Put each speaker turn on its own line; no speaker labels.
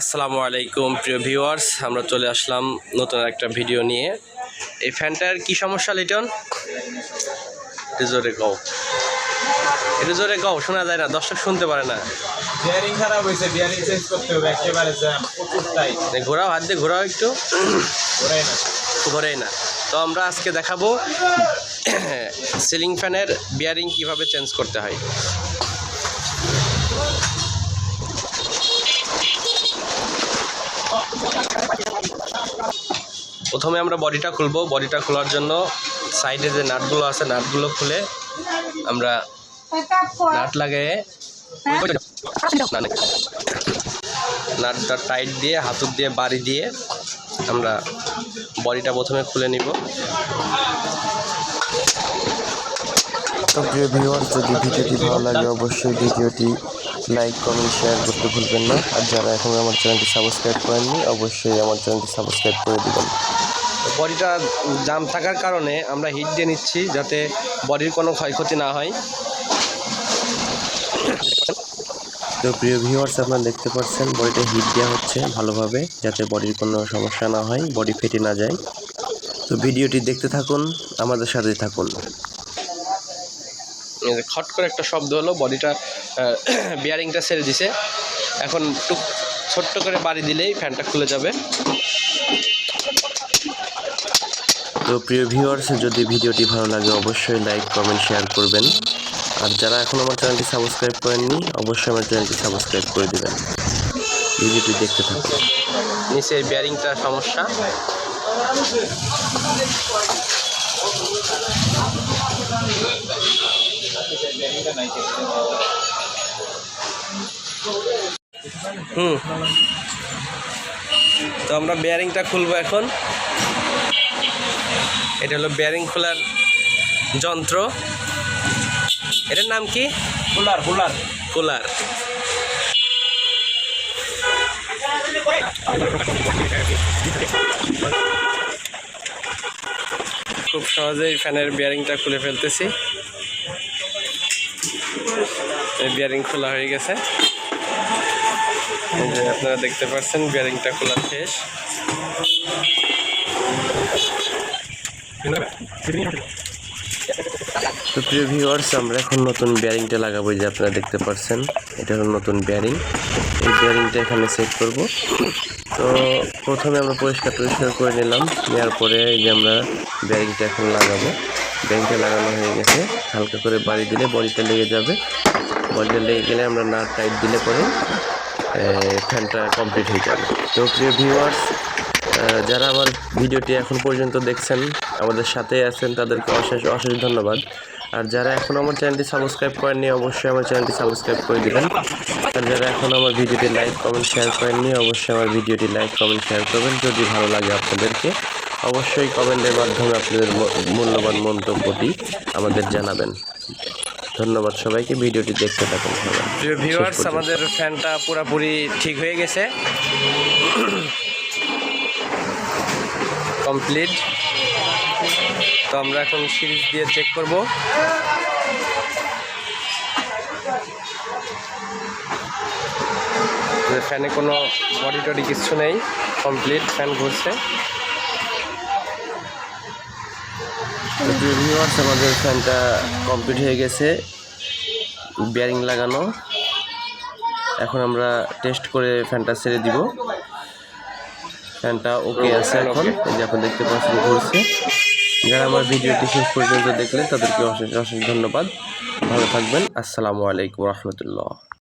আসসালামু আলাইকুম প্রিয় ভিউয়ার্স। আমরা চলে আসলাম নতুন একটা ভিডিও নিয়ে। এই ফ্যানটার কি সমস্যা লিটন? একটু জোরে গাও একটু জোরে গাও শোনা যায় না দর্শক শুনতে পারে না।
বিয়ারিং খারাপ হয়েছে বিয়ারিং চেঞ্জ করতে হবে একেবারে জ্যাম প্রচুর টাইট
ঘোরাও হাত দিয়ে ঘোরাও একটু।
ঘোরাই না।
ঘোরেই না। তো আমরা আজকে দেখাবো সিলিং ফ্যানের বিয়ারিং কীভাবে চেঞ্জ করতে হয়। প্রথমে আমরা বডিটা খুলবো। বডিটা খোলার জন্য সাইডে যে নাটগুলো আছে, নাটগুলো খুলে আমরা নাট লাগিয়ে নাটটা টাইট দিয়ে, হাতুর দিয়ে, বাড়ি দিয়ে আমরা বডিটা প্রথমে খুলে নিব।
তো প্রিয় ভিউয়ার্স, যদি ভিডিওটি ভালো লাগে, অবশ্যই ভিডিওটি লাইক কমেন্ট শেয়ার করতে ভুলবেন না। আর যারা এখন আমার চ্যানেলটি সাবস্ক্রাইব করেননি অবশ্যই আমার চ্যানেলটি সাবস্ক্রাইব করে দিবেন।
বডিটা জাম থাকার কারণে আমরা হিট দিয়ে নিচ্ছি যাতে বডির কোনো ক্ষয়ক্ষতি না হয়।
তো প্রিয় ভিউয়ার্স আপনারা দেখতে পাচ্ছেন বডিটা হিট দেওয়া হচ্ছে ভালোভাবে যাতে বডির কোনো সমস্যা না হয় বডি ফেটে না যায়। তো ভিডিওটি দেখতে থাকুন আমাদের সাথে থাকুন।
খট করে একটা শব্দ হলো বডিটা বিয়ারিংটা ছেড়ে দিছে। এখন টুক ছোট্ট করে বাড়ি দিলেই ফ্যানটা খুলে যাবে।
তো প্রিয় ভিউয়ার্স যদি ভিডিওটি ভালো লাগে অবশ্যই লাইক কমেন্ট শেয়ার করবেন। আর যারা এখন আমার চ্যানেলটি সাবস্ক্রাইব করেননি অবশ্যই আমার চ্যানেলটি সাবস্ক্রাইব করে দেবেন। ভিডিওটি দেখতে থাকুন।
নিচের বিয়ারিংটা সমস্যা।
বিয়ারিংটা নাই
হুম। তো আমরা বেয়ারিংটা খুলবো এখন। এটা হলো বেয়ারিং খোলার যন্ত্র। এটার নাম কি?
Cooler cooler.
কুলার। খুব সহজেই ফ্যানের বিয়ারিংটা খুলে ফেলতেছি। বিয়ারিং খোলা হয়ে গেছে। আপনারা দেখতে পাচ্ছেন, বিয়ারিংটা খোলা শেষ।
তো প্রিয় ভিউয়ার্স আমরা এখন নতুন বিয়ারিংটা লাগাবো যে আপনারা দেখতে পাচ্ছেন এটা হলো নতুন বিয়ারিং। এই বিয়ারিংটা এখানে সেট করব। তো প্রথমে আমরা পরিষ্কার পরিষ্কার করে নিলাম নেওয়ার পরে এই যে আমরা বিয়ারিংটা এখন লাগাবো। বিয়ারিংটা লাগানো হয়ে গেছে, হালকা করে বাড়ি দিলে বডিটা লেগে যাবে। বডিটা লেগে গেলে আমরা নাট টাইট দিলে পরে ফ্যানটা কমপ্লিট হয়ে যাবে। তো প্রিয় ভিউয়ার্স যারা আমার ভিডিওটি এখন পর্যন্ত দেখছেন, আমাদের সাথে আছেন, তাদেরকে অশেষ অশেষ ধন্যবাদ। আর যারা এখন আমার চ্যানেলটি সাবস্ক্রাইব করেননি, অবশ্যই আমার চ্যানেলটি সাবস্ক্রাইব করে দিবেন। আর যারা এখন আমার ভিডিওটি লাইক কমেন্ট শেয়ার করেননি, অবশ্যই আমার ভিডিওটি লাইক কমেন্ট শেয়ার করবেন। যদি ভালো লাগে আপনাদেরকে, অবশ্যই কমেন্টের মাধ্যমে আপনাদের মূল্যবান মন্তব্যটি আমাদের জানাবেন। ধন্যবাদ সবাইকে ভিডিওটি দেখতে থাকুন
ভিউয়ার্স আমাদের ফ্যানটা পুরোপুরি ঠিক হয়ে গেছে। কমপ্লিট। তো আমরা এখন সিরিজ দিয়ে চেক করব। ফ্যানে কোনো বডি টডি কিছু নেই। কমপ্লিট ফ্যান ঘুরছে।
ভিউয়ার্স আমাদের ফ্যানটা কমপ্লিট হয়ে গেছে। বিয়ারিং লাগানো। এখন আমরা টেস্ট করে ফ্যানটা ছেড়ে দিব। ফ্যানটা ওকে আছে এখন। এই যে আপনি দেখতে পাচ্ছেন ঘুরছে। যারা আমার ভিডিওটি শেষ পর্যন্ত দেখলেন তাদেরকে অশেষ অশেষ ধন্যবাদ। ভালো থাকবেন। আসসালামু আলাইকুম রহমতুল্লাহ।